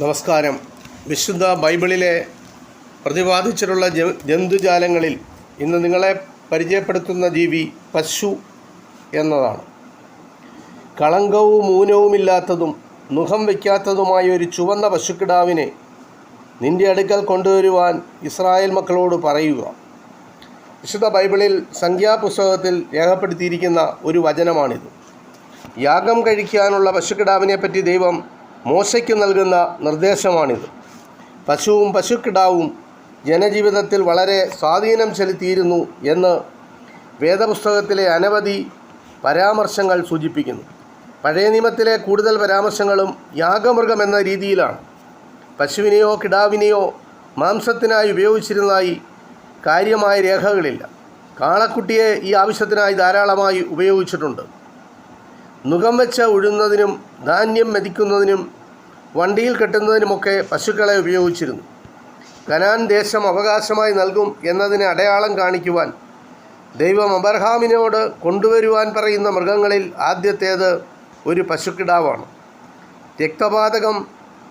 നമസ്കാരം. വിശുദ്ധ ബൈബിളിലെ പ്രതിപാദിച്ചിട്ടുള്ള ജന്തുജാലങ്ങളിൽ ഇന്ന് നിങ്ങളെ പരിചയപ്പെടുത്തുന്ന ജീവി പശു എന്നതാണ്. കളങ്കവും മൂനവുമില്ലാത്തതും മുഖം വയ്ക്കാത്തതുമായ ഒരു ചുവന്ന പശുക്കിടാവിനെ നിന്റെ അടുക്കൽ കൊണ്ടുവരുവാൻ ഇസ്രായേൽ മക്കളോട് പറയുക. വിശുദ്ധ ബൈബിളിൽ സംഖ്യാപുസ്തകത്തിൽ രേഖപ്പെടുത്തിയിരിക്കുന്ന ഒരു വചനമാണിത്. യാഗം കഴിക്കാനുള്ള പശുക്കിടാവിനെ പറ്റി ദൈവം മോശയ്ക്ക് നൽകുന്ന നിർദ്ദേശമാണിത്. പശുവും പശുക്കിടാവും ജനജീവിതത്തിൽ വളരെ സ്വാധീനം ചെലുത്തിയിരുന്നു എന്ന് വേദപുസ്തകത്തിലെ അനവധി പരാമർശങ്ങൾ സൂചിപ്പിക്കുന്നു. പഴയ നിയമത്തിലെ കൂടുതൽ പരാമർശങ്ങളും യാഗമൃഗം എന്ന രീതിയിലാണ്. പശുവിനെയോ കിടാവിനെയോ മാംസത്തിനായി ഉപയോഗിച്ചിരുന്നതായി കാര്യമായ രേഖകളില്ല. കാളക്കുട്ടിയെ ഈ ആവശ്യത്തിനായി ധാരാളമായി ഉപയോഗിച്ചിട്ടുണ്ട്. നുകം വെച്ച ഉഴുന്നതിനും ധാന്യം മെതിക്കുന്നതിനും വണ്ടിയിൽ കെട്ടുന്നതിനുമൊക്കെ പശുക്കളെ ഉപയോഗിച്ചിരുന്നു. കനാൻ ദേശം അവകാശമായി നൽകും എന്നതിന് അടയാളം കാണിക്കുവാൻ ദൈവം അബർഹാമിനോട് കൊണ്ടുവരുവാൻ പറയുന്ന മൃഗങ്ങളിൽ ആദ്യത്തേത് ഒരു പശുക്കിടാവാണ്. രക്തപാതകം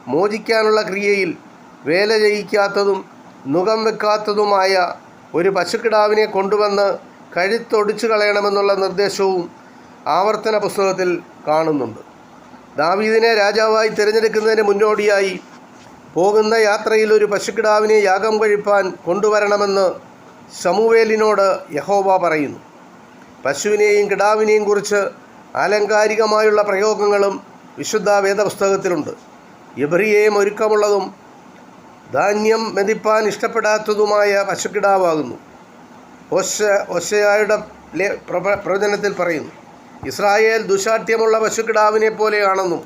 മോചിക്കാനുള്ള ക്രിയയിൽ വേല ചെയ്യിക്കാത്തതും നുകം വെക്കാത്തതുമായ ഒരു പശുക്കിടാവിനെ കൊണ്ടുവന്ന് കഴുത്തൊടിച്ചു കളയണമെന്നുള്ള നിർദ്ദേശവും ആവർത്തന പുസ്തകത്തിൽ കാണുന്നുണ്ട്. ദാവീദിനെ രാജാവായി തിരഞ്ഞെടുക്കുന്നതിന് മുന്നോടിയായി പോകുന്ന യാത്രയിൽ ഒരു പശുക്കിടാവിനെ യാഗം കഴിപ്പാൻ കൊണ്ടുവരണമെന്ന് ശമുവേലിനോട് യഹോബ പറയുന്നു. പശുവിനെയും കിടാവിനെയും കുറിച്ച് ആലങ്കാരികമായുള്ള പ്രയോഗങ്ങളും വിശുദ്ധ വേദപുസ്തകത്തിലുണ്ട്. ഇബ്രിയേയും ഒരുക്കമുള്ളതും ധാന്യം മെതിപ്പാൻ ഇഷ്ടപ്പെടാത്തതുമായ പശുക്കിടാവാകുന്നു. ഒശ ഒശയായുടെ പ്രവചനത്തിൽ പറയുന്നു. ഇസ്രായേൽ ദുശാഠ്യമുള്ള പശുക്കിടാവിനെ പോലെയാണെന്നും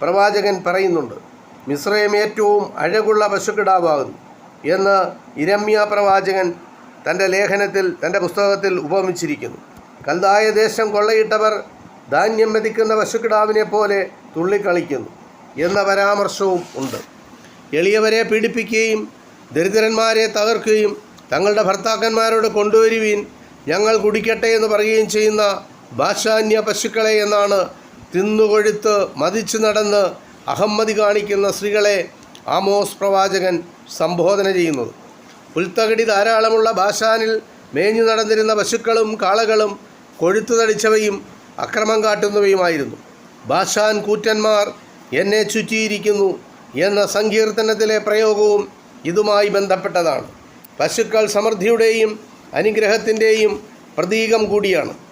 പ്രവാചകൻ പറയുന്നുണ്ട്. മിശ്രയം ഏറ്റവും അഴകുള്ള പശുക്കിടാവാകുന്നു എന്ന് ഇരമ്യ പ്രവാചകൻ തന്റെ ലേഖനത്തിൽ തന്റെ പുസ്തകത്തിൽ ഉപമിച്ചിരിക്കുന്നു. കൽതായ ദേശം കൊള്ളയിട്ടവർ ധാന്യം മെതിക്കുന്ന പശുക്കിടാവിനെ പോലെ തുള്ളിക്കളിക്കുന്നു എന്ന പരാമർശവും ഉണ്ട്. എളിയവരെ പീഡിപ്പിക്കുകയും ദരിദ്രന്മാരെ തകർക്കുകയും തങ്ങളുടെ ഭർത്താക്കന്മാരോട് കൊണ്ടുവരുവീൻ ഞങ്ങൾ കുടിക്കട്ടെ എന്ന് പറയുകയും ചെയ്യുന്ന ഭാഷാന്യ പശുക്കളെ എന്നാണ് തിന്നുകൊഴുത്ത് മതിച്ചു നടന്ന് അഹമ്മതി കാണിക്കുന്ന സ്ത്രീകളെ ആമോസ് പ്രവാചകൻ സംബോധന ചെയ്യുന്നത്. പുൽത്തകടി ധാരാളമുള്ള ഭാഷാനിൽ മേഞ്ഞു നടന്നിരുന്ന പശുക്കളും കാളകളും കൊഴുത്തു തടിച്ചവയും അക്രമം കാട്ടുന്നവയുമായിരുന്നു. ഭാഷാൻ കൂറ്റന്മാർ എന്നെ ചുറ്റിയിരിക്കുന്നു എന്ന സങ്കീർത്തനത്തിലെ പ്രയോഗവും ഇതുമായി ബന്ധപ്പെട്ടതാണ്. പശുക്കൾ സമൃദ്ധിയുടെയും അനുഗ്രഹത്തിന്റെയും പ്രതീകം കൂടിയാണ്.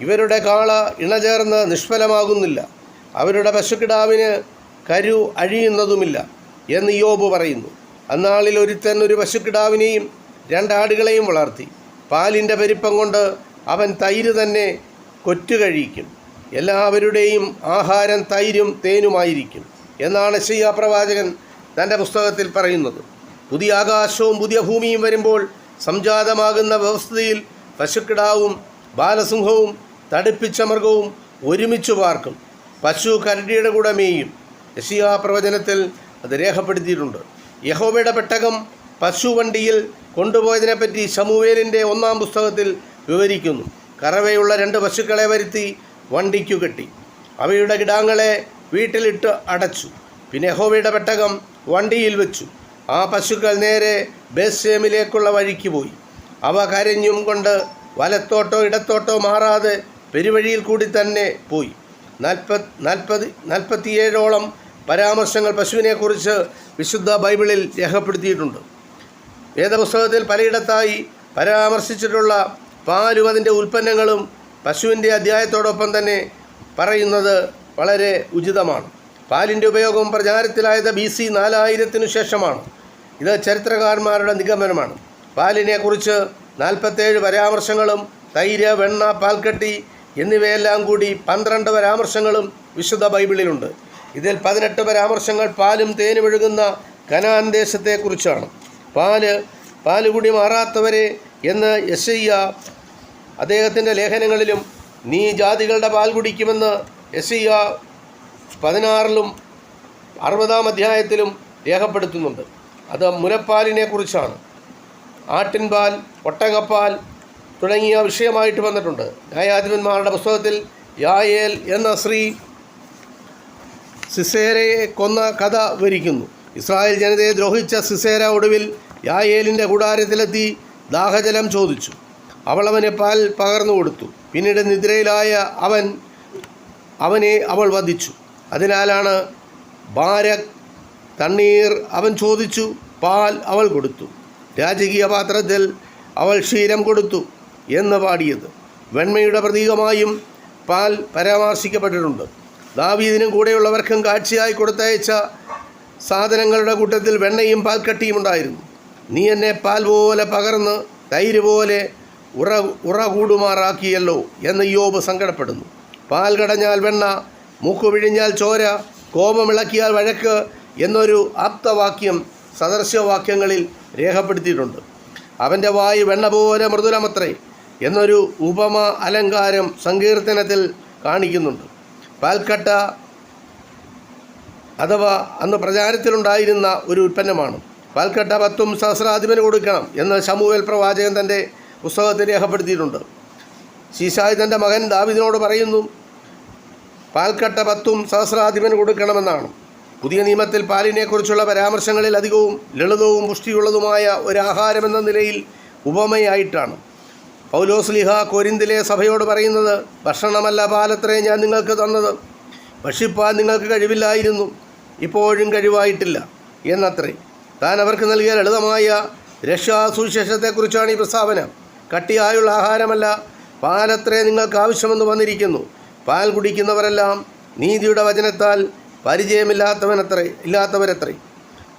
ഇവരുടെ കാള ഇണചേർന്ന് നിഷ്ഫലമാകുന്നില്ല. അവരുടെ പശുക്കിടാവിന് കരു അഴിയുന്നതുമില്ല എന്ന് യോബ് പറയുന്നു. അന്നാളിൽ ഒരുത്തൻ ഒരു പശുക്കിടാവിനെയും രണ്ടാടുകളെയും വളർത്തി. പാലിന്റെ പെരുപ്പം കൊണ്ട് അവൻ തൈര് തന്നെ കൊറ്റുകഴിക്കും. എല്ലാവരുടെയും ആഹാരം തൈരും തേനുമായിരിക്കും എന്നാണ് ഷെയ്യ പ്രവാചകൻ തന്റെ പുസ്തകത്തിൽ പറയുന്നത്. പുതിയ ആകാശവും പുതിയ ഭൂമിയും വരുമ്പോൾ സംജാതമാകുന്ന വ്യവസ്ഥയിൽ പശുക്കിടാവും ബാലസിംഹവും തടിപ്പിച്ച മൃഗവും ഒരുമിച്ച് പാർക്കും. പശു കരടിയുടെ കൂടെ മേയും. യശിയാ പ്രവചനത്തിൽ അത് രേഖപ്പെടുത്തിയിട്ടുണ്ട്. യഹോബയുടെ പെട്ടകം പശു വണ്ടിയിൽ കൊണ്ടുപോയതിനെപ്പറ്റി ശമുവേലിന്റെ ഒന്നാം പുസ്തകത്തിൽ വിവരിക്കുന്നു. കറവയുള്ള രണ്ട് പശുക്കളെ വരുത്തി വണ്ടിക്കു കെട്ടി. അവയുടെ കിടാങ്ങളെ വീട്ടിലിട്ട് അടച്ചു. പിന്നെ യഹോവയുടെ പെട്ടകം വണ്ടിയിൽ വെച്ചു. ആ പശുക്കൾ നേരെ ബേസ്യമേലേക്കുള്ള വഴിക്ക് പോയി. അവ കരഞ്ഞും കൊണ്ട് വലത്തോട്ടോ ഇടത്തോട്ടോ മാറാതെ പെരുവഴിയിൽ കൂടി തന്നെ പോയി. നാൽപ്പത് നാൽപ്പത് നാൽപ്പത്തിയേഴോളം പരാമർശങ്ങൾ പശുവിനെക്കുറിച്ച് വിശുദ്ധ ബൈബിളിൽ രേഖപ്പെടുത്തിയിട്ടുണ്ട്. വേദപുസ്തകത്തിൽ പലയിടത്തായി പരാമർശിച്ചിട്ടുള്ള പാലും അതിന്റെ ഉൽപ്പന്നങ്ങളും പശുവിന്റെ അധ്യായത്തോടൊപ്പം തന്നെ പറയുന്നത് വളരെ ഉചിതമാണ്. പാലിന്റെ ഉപയോഗം പ്രചാരത്തിലായത് ബി സി നാലായിരത്തിനു ശേഷമാണ്. ഇത് ചരിത്രകാരന്മാരുടെ നിഗമനമാണ്. പാലിനെക്കുറിച്ച് നാൽപ്പത്തേഴ് പരാമർശങ്ങളും തൈര് വെണ്ണ പാൽക്കട്ടി എന്നിവയെല്ലാം കൂടി പന്ത്രണ്ട് പരാമർശങ്ങളും വിശുദ്ധ ബൈബിളിലുണ്ട്. ഇതിൽ പതിനെട്ട് പരാമർശങ്ങൾ പാലും തേനുമൊഴുകുന്ന കനാൻ ദേശത്തെക്കുറിച്ചാണ്. പാൽ പാൽ കൂടി മാറാത്തവരെ എന്ന് യശയ്യ അദ്ദേഹത്തിന്റെ ലേഖനങ്ങളിലും നീ ജാതികളുടെ പാൽ കുടിക്കുമെന്ന് യശയ്യ പതിനാറിലും അറുപതാം അധ്യായത്തിലും രേഖപ്പെടുത്തുന്നുണ്ട്. അത് മുലപ്പാലിനെ കുറിച്ചാണ് ആട്ടിൻപാൽ ഒട്ടകപ്പാൽ തുടങ്ങിയ വിഷയമായിട്ട് വന്നിട്ടുണ്ട്. ന്യായാധിപന്മാരുടെ പുസ്തകത്തിൽ യായേൽ എന്ന സ്ത്രീ സിസേരയെ കൊന്ന കഥ വിവരിക്കുന്നു. ഇസ്രായേൽ ജനതയെ ദ്രോഹിച്ച സിസേര ഒടുവിൽ യായേലിന്റെ കൂടാരത്തിലെത്തി ദാഹജലം ചോദിച്ചു. അവൾ അവന് പാൽ പകർന്നു കൊടുത്തു. പിന്നീട് നിദ്രയിലായ അവൻ അവനെ അവൾ വധിച്ചു. അതിനാലാണ് ബാരക് തണ്ണീർ അവൻ ചോദിച്ചു. പാൽ അവൾ കൊടുത്തു. രാജകീയ പാത്രത്തിൽ അവൾ ക്ഷീരം കൊടുത്തു. എന്ന് പാടിയത്. വെണ്മയുടെ പ്രതീകമായും പാൽ പരാമർശിക്കപ്പെട്ടിട്ടുണ്ട്. ദാവീദിനും കൂടെയുള്ളവർക്കും കാഴ്ചയായി കൊടുത്തയച്ച സാധനങ്ങളുടെ കൂട്ടത്തിൽ വെണ്ണയും പാൽക്കട്ടിയും ഉണ്ടായിരുന്നു. നീ എന്നെ പാൽ പോലെ പകർന്ന് തൈര് പോലെ ഉറ ഉറ കൂടുമാറാക്കിയല്ലോ എന്ന് യോബ് സങ്കടപ്പെടുന്നു. പാൽ കടഞ്ഞാൽ വെണ്ണ മൂക്ക് വിഴിഞ്ഞാൽ ചോര കോപമിളക്കിയാൽ വഴക്ക് എന്നൊരു ആപ്തവാക്യം സദൃശവാക്യങ്ങളിൽ രേഖപ്പെടുത്തിയിട്ടുണ്ട്. അവന്റെ വായു വെണ്ണ പോലെ മൃദുലമത്രേ എന്നൊരു ഉപമ അലങ്കാരം സങ്കീർത്തനത്തിൽ കാണിക്കുന്നുണ്ട്. പാൽക്കട്ട അഥവാ അന്ന് പ്രചാരത്തിലുണ്ടായിരുന്ന ഒരു ഉൽപ്പന്നമാണ്. പാൽക്കട്ട പത്തും സഹസ്രാധിപന് കൊടുക്കണം എന്ന് ശമുവേൽ പ്രവാചകൻ തന്റെ പുസ്തകത്തിൽ രേഖപ്പെടുത്തിയിട്ടുണ്ട്. ശീശായി തന്റെ മകൻ ദാവിദിനോട് പറയുന്നു പാൽക്കട്ട പത്തും സഹസ്രാധിപന് കൊടുക്കണമെന്നാണ്. പുതിയ നിയമത്തിൽ പാലിനെക്കുറിച്ചുള്ള പരാമർശങ്ങളിൽ അധികവും ലളിതവും പുഷ്ടിയുള്ളതുമായ ഒരു ആഹാരമെന്ന നിലയിൽ ഉപമയായിട്ടാണ്. പൗലോസ്ലിഹ കൊരിന്തിലെ സഭയോട് പറയുന്നത് ഭക്ഷണമല്ല പാലത്രേ ഞാൻ നിങ്ങൾക്ക് തന്നത്. ഭക്ഷിപ്പാൻ നിങ്ങൾക്ക് കഴിവില്ലായിരുന്നു. ഇപ്പോഴും കഴിവായിട്ടില്ല. എന്നത്രേ. താൻ അവർക്ക് നൽകിയ ലളിതമായ രക്ഷാസുവിശേഷത്തെക്കുറിച്ചാണ് ഈ പ്രസ്താവന. കട്ടിയായുള്ള ആഹാരമല്ല പാലത്രേ നിങ്ങൾക്ക് ആവശ്യമെന്ന് വന്നിരിക്കുന്നു. പാൽ കുടിക്കുന്നവരെല്ലാം നീതിയുടെ വചനത്താൽ പരിചയമില്ലാത്തവനത്രേ ഇല്ലാത്തവരത്രേ.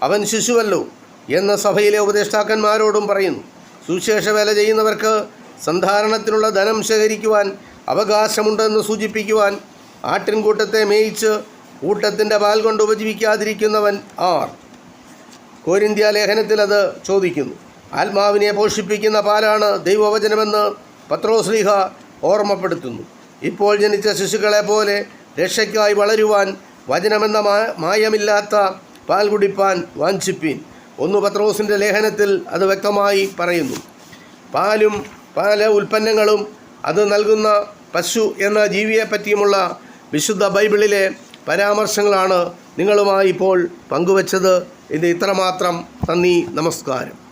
അവൻ ശിശുവല്ലോ എന്ന് സഭയിലെ ഉപദേഷ്ടാക്കന്മാരോടും പറയുന്നു. സുവിശേഷ വേല ചെയ്യുന്നവർക്ക് സന്ധാരണത്തിനുള്ള ധനം ശേഖരിക്കുവാൻ അവകാശമുണ്ടെന്ന് സൂചിപ്പിക്കുവാൻ ആട്ടിൻകൂട്ടത്തെ മേയിച്ച് കൂട്ടത്തിന്റെ പാൽ കൊണ്ട് ഉപജീവിക്കാതിരിക്കുന്നവൻ ആർ. കോരിന്ത്യ ലേഖനത്തിൽ അത് ചോദിക്കുന്നു. ആത്മാവിനെ പോഷിപ്പിക്കുന്ന പാലാണ് ദൈവവചനമെന്ന് പത്രോശ്രീഹ ഓർമ്മപ്പെടുത്തുന്നു. ഇപ്പോൾ ജനിച്ച ശിശുക്കളെ പോലെ രക്ഷയ്ക്കായി വളരുവാൻ വചനമെന്ന മായമില്ലാത്ത പാൽ കുടിപ്പാൻ വാഞ്ചിപ്പീൻ. ഒന്ന് പത്രോസിന്റെ ലേഖനത്തിൽ അത് വ്യക്തമായി പറയുന്നു. പാലും പാല ഉൽപ്പന്നങ്ങളും അത് നൽകുന്ന പശു എന്ന ജീവിയെ പറ്റിയുമുള്ള വിശുദ്ധ ബൈബിളിലെ പരാമർശങ്ങളാണ് നിങ്ങളുമായി ഇപ്പോൾ പങ്കുവച്ചത്. ഇത് ഇത്രമാത്രം. നന്ദി നമസ്കാരം.